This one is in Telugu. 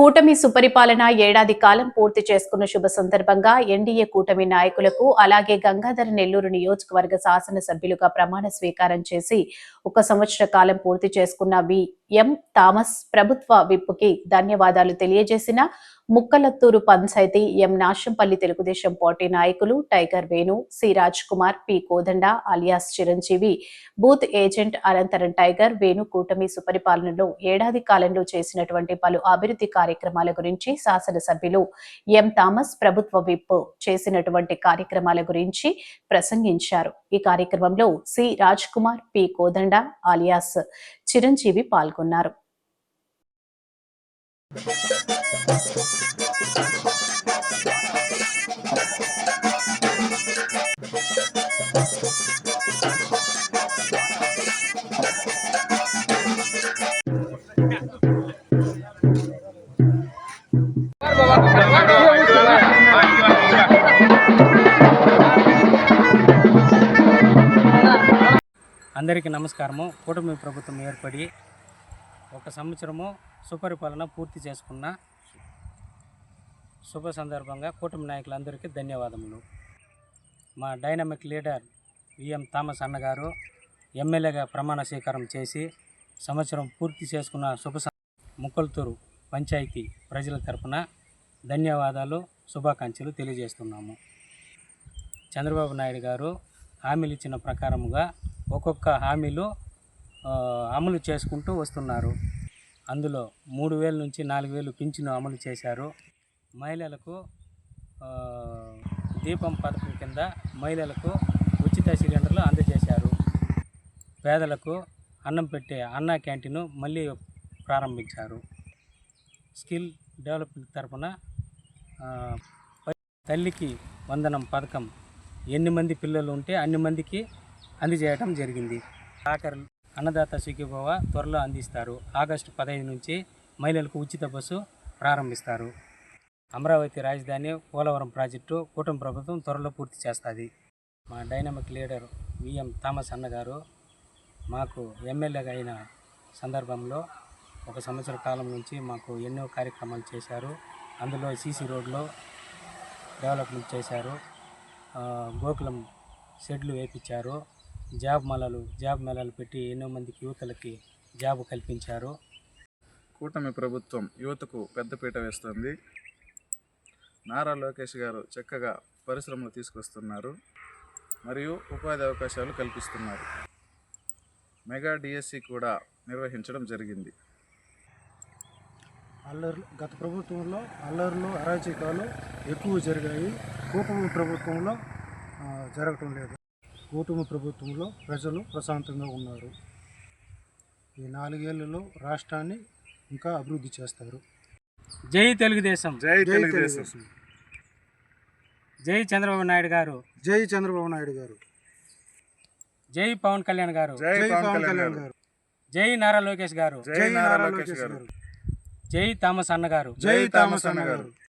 కూటమి సుపరిపాలన ఏడాది కాలం పూర్తి చేసుకున్న శుభ సందర్భంగా ఎన్డీఏ కూటమి నాయకులకు అలాగే గంగాధర నెల్లూరు నియోజకవర్గ శాసనసభ్యులుగా ప్రమాణ స్వీకారం చేసి ఒక సంవత్సర కాలం పూర్తి చేసుకున్న వి ఎం థామస్ ప్రభుత్వ విప్పుకి ధన్యవాదాలు తెలియజేసిన ముక్కలత్తూరు పంచాయతీ ఎం నాశంపల్లి తెలుగుదేశం పార్టీ నాయకులు tiger Venu C Raj Kumar P Kodanda alias Chiranjeevi booth agent అనంతరం టైగర్ వేణు కూటమి సుపరిపాలనలో ఏడాది కాలంలో చేసినటువంటి పలు అభివృద్ధి కార్యక్రమాల గురించి శాసనసభ్యులు ఎం థామస్ ప్రభుత్వ విప్ చేసినటువంటి కార్యక్రమాల గురించి ప్రసంగించారు. ఈ కార్యక్రమంలో C Raj Kumar P Kodanda alias Chiranjeevi పాల్గొన్నారు. అందరికీ నమస్కారము. కూటమి ప్రభుత్వం ఏర్పడి ఒక సంవత్సరము సుపరిపాలన పూర్తి చేసుకున్న శుభ సందర్భంగా కూటమి నాయకులందరికీ ధన్యవాదములు. మా డైనమిక్ లీడర్ విఎం థామస్ అన్నగారు ఎమ్మెల్యేగా ప్రమాణ స్వీకారం చేసి సంవత్సరం పూర్తి చేసుకున్న శుభ ముక్కలతూరు పంచాయతీ ప్రజల తరపున ధన్యవాదాలు శుభాకాంక్షలు తెలియజేస్తున్నాము. చంద్రబాబు నాయుడు గారు హామీలు ఇచ్చిన ప్రకారముగా ఒక్కొక్క హామీలు అమలు చేసుకుంటూ వస్తున్నారు. అందులో మూడు వేల నుంచి నాలుగు వేలు పింఛను అమలు చేశారు. మహిళలకు దీపం పథకం కింద మహిళలకు ఉచిత సిలిండర్లు అందజేశారు. పేదలకు అన్నం పెట్టే అన్నా క్యాంటీన్ మళ్ళీ ప్రారంభించారు. స్కిల్ డెవలప్మెంట్ తరపున తల్లికి వందనం పథకం. ఎన్ని మంది పిల్లలు ఉంటే అన్ని మందికి అందజేయటం జరిగింది. ఆఖరి అన్నదాత సుఖీభవ త్వరలో అందిస్తారు. ఆగస్టు పదహైదు నుంచి మహిళలకు ఉచిత బస్సు ప్రారంభిస్తారు. అమరావతి రాజధాని పోలవరం ప్రాజెక్టు కూటమి ప్రభుత్వం త్వరలో పూర్తి చేస్తుంది. మా డైనమిక్ లీడర్ విఎం థామస్ అన్నగారు మాకు ఎమ్మెల్యేగా అయిన సందర్భంలో ఒక సంవత్సర కాలం నుంచి మాకు ఎన్నో కార్యక్రమాలు చేశారు. అందులో సీసీ రోడ్లో డెవలప్మెంట్ చేశారు. గోకులం షెడ్లు వేపించారు. జాబ్ మలలు జాబ్ మేళాలు పెట్టి ఎన్నో మందికి యువతలకి జాబ్ కల్పించారు. కూటమి ప్రభుత్వం యువతకు పెద్దపీట వేస్తుంది. నారా లోకేష్ గారు చక్కగా పరిశ్రమలు తీసుకొస్తున్నారు. మరియు ఉపాధి అవకాశాలు కల్పిస్తున్నారు. మెగా డిఎస్సి కూడా నిర్వహించడం జరిగింది. అల్లర్లు గత ప్రభుత్వంలో అల్లర్లు అరాచకాలు ఎక్కువ జరిగాయి. కూటమి ప్రభుత్వంలో జరగటం లేదు. కూటమి ప్రభుత్వంలో ప్రజలు ప్రశాంతంగా ఉన్నారు. ఈ నాలుగేళ్ళలో రాష్ట్రాన్ని ఇంకా అభివృద్ధి చేస్తారు. జై తెలుగుదేశం. జై జై తెలుగుదేశం. జై చంద్రబాబు నాయుడు గారు. జై చంద్రబాబు నాయుడు గారు. జై పవన్ కళ్యాణ్ గారు. జై పవన్ కళ్యాణ్ గారు. గారు. జై నారా లోకేష్ గారు. జై నారా లోకేష్ గారు. జై థామస్ అన్న గారు. జై థామస్ అన్న గారు.